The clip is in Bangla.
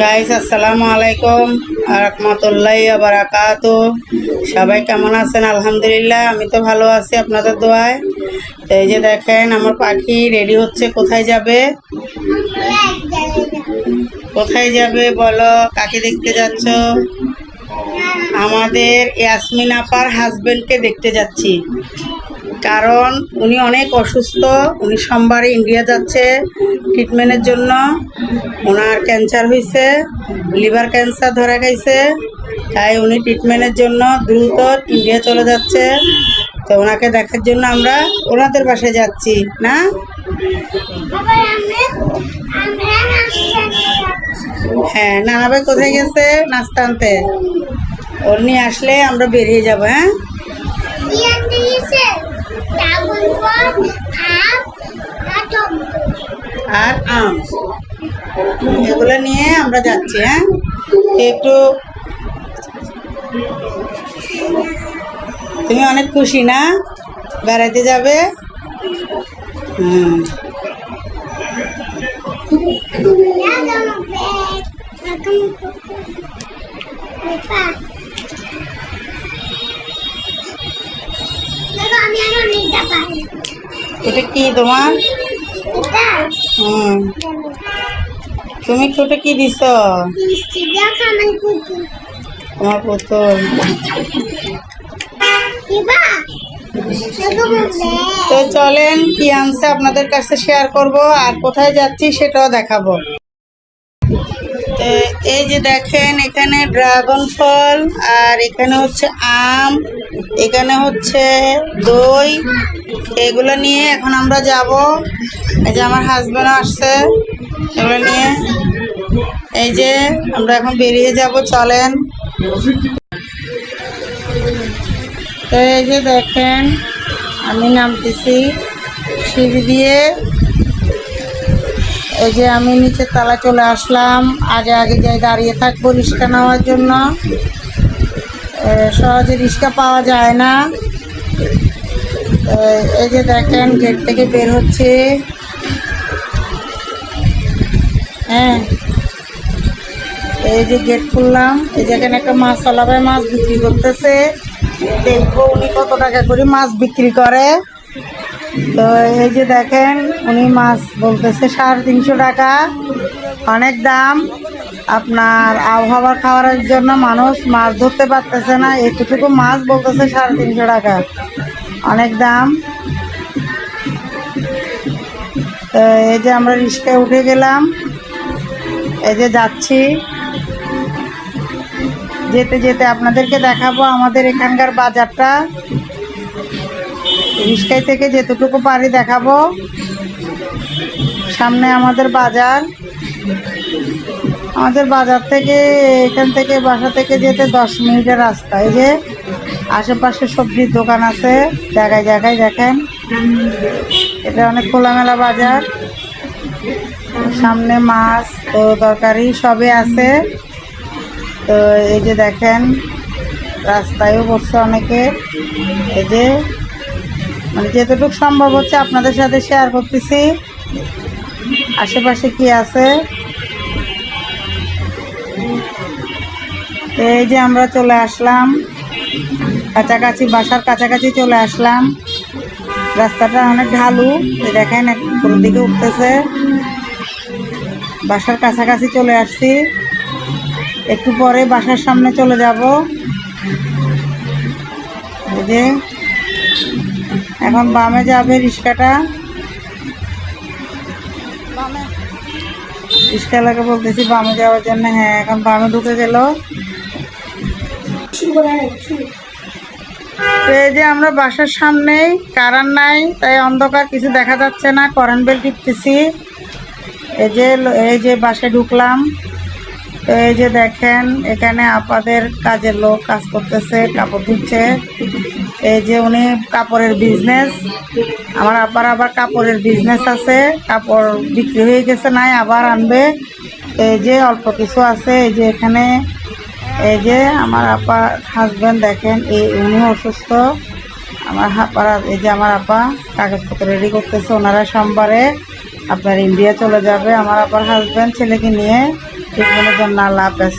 গাইস আসসালামু আলাইকুম রহমতুল্লাহ বারাকাত সবাই কেমন আছেন? আলহামদুলিল্লাহ, আমি তো ভালো আছি আপনাদের দোয়ায়। তো এই যে দেখেন, আমার পাখি রেডি হচ্ছে, কোথায় যাবে? কোথায় যাবে বলো? কাকে দেখতে যাচ্ছ? আমাদের ইয়াসমিন আপার হাজবেন্ডকে দেখতে যাচ্ছি। কারণ উনি অনেক অসুস্থ, উনি সোমবারে ইন্ডিয়া যাচ্ছে ট্রিটমেন্টের জন্য। ওনার ক্যান্সার হয়েছে লিভার ক্যান্সার ধরা গেছে তাই উনি ট্রিটমেন্টের জন্য দ্রুত ইন্ডিয়া চলে যাচ্ছে। তো ওনাকে দেখার জন্য আমরা ওনাদের বাসায় যাচ্ছি, না? হ্যাঁ নানা ভাই কোথায় গেছে? নাস্তা আনতে ওর নিয়ে আসলে আমরা বেরিয়ে যাব হ্যাঁ? আর আম। এগুলো নিয়ে আমরা যাচ্ছি হ্যাঁ? একটু তুমি অনেক খুশি না? বেড়াতে যাবে? হুম। এটা কি তোমার? হুম। তুমি ছোট কি দিছ? তোমার পুতুল। তো চলেন, কি আনছে আপনাদের কাছে শেয়ার করব, আর কোথায় যাচ্ছি সেটাও দেখাবো। এই যে দেখেন, এখানে ড্রাগন ফল আর এখানে হচ্ছে আম, এখানে হচ্ছে দই। এগুলো নিয়ে এখন আমরা যাব। এই যে আমার হাজব্যান্ডও আসছে। এগুলো নিয়ে। এই যে আমরা এখন বেরিয়ে যাব, চলেন। তো এই যে দেখেন, আমি নামতেছি সিঁড়ি দিয়ে। এই যে আমি নিচের তলা চলে আসলাম। আগে আগে যাই দাঁড়িয়ে থাকব রিক্সা নেওয়ার জন্য। সহজে রিক্সা পাওয়া যায় না। এই যে দেখেন, গেট থেকে বের হচ্ছে। হ্যাঁ। এই যে গেট খুললাম। এই যে এখানে একটা মাছ চালাবে মাছ বিক্রি করতেছে। দেখব উনি কত টাকা করে মাছ বিক্রি করে। তো এই যে দেখেন, উনি মাছ বলতেছে সাড়ে তিনশো টাকা। অনেক দাম। আপনার আবহাওয়া খাওয়ার জন্য মানুষ মাছ ধরতে পারতেছে না। এতটুকু মাছ বলতেছে সাড়ে তিনশো টাকা। অনেক দাম। তো এই যে আমরা রিক্সায় উঠে গেলাম। এই যে যাচ্ছি। যেতে যেতে আপনাদেরকে দেখাবো আমাদের এখানকার বাজারটা। রিক্সায় থেকে যেতটুকু পারি দেখাবো। সামনে আমাদের বাজার। আমাদের বাজার থেকে এখান থেকে বাসা থেকে যেতে দশ মিনিটের রাস্তা। এই যে আশেপাশে সবজির দোকান আছে। জায়গায় জায়গায় দেখেন। এটা অনেক খোলামেলা বাজার। সামনে মাছ, তো তরকারি সবই আছে। তো এই যে দেখেন, রাস্তায়ও বসছে অনেকে। এই যে মানে যতটুকু সম্ভব হচ্ছে আপনাদের সাথে শেয়ার করতেছি। আশেপাশে কি আছে? এই যে আমরা চলে আসলাম। কাছাকাছি, বাসার কাছাকাছি চলে আসলাম। রাস্তাটা অনেক ঢালু দেখেন একটু দিকে উঠতেছে। বাসার কাছাকাছি চলে আসছি। একটু পরে বাসার সামনে চলে যাব। এই যে এখন বামে যাবে রিক্সাটা রিক্সাওয়ালাকে বলতেছি বামে যাওয়ার জন্য হ্যাঁ এখন বামে ঢুকে গেল। তো এই যে আমরা বাসার সামনেই কারান নাই তাই অন্ধকার কিছু দেখা যাচ্ছে না কারেন্ট বেল টিপতেছি। এই যে এই যে বাসে ঢুকলাম তো এই যে দেখেন এখানে আপাদের কাজের লোক কাজ করতেছে কাপড় ধুচ্ছে। এই যে উনি কাপড়ের বিজনেস আমার আবার আবার কাপড়ের বিজনেস আছে। কাপড় বিক্রি হয়ে গেছে, নাই আবার আনবে। এই যে অল্প কিছু আছে, এই যে এখানে। এই যে আমার আপা হাজব্যান্ড দেখেন এই উনি অসুস্থ। আমার আপারা এই যে আমার আপা কাগজপত্র রেডি করতেছে, ওনারা সোমবারে আপনার ইন্ডিয়া চলে যাবে। আমার আপার হাজব্যান্ড ছেলেকে নিয়ে টিউবওয়েলের জন্য আল্লাহ হাফেজ।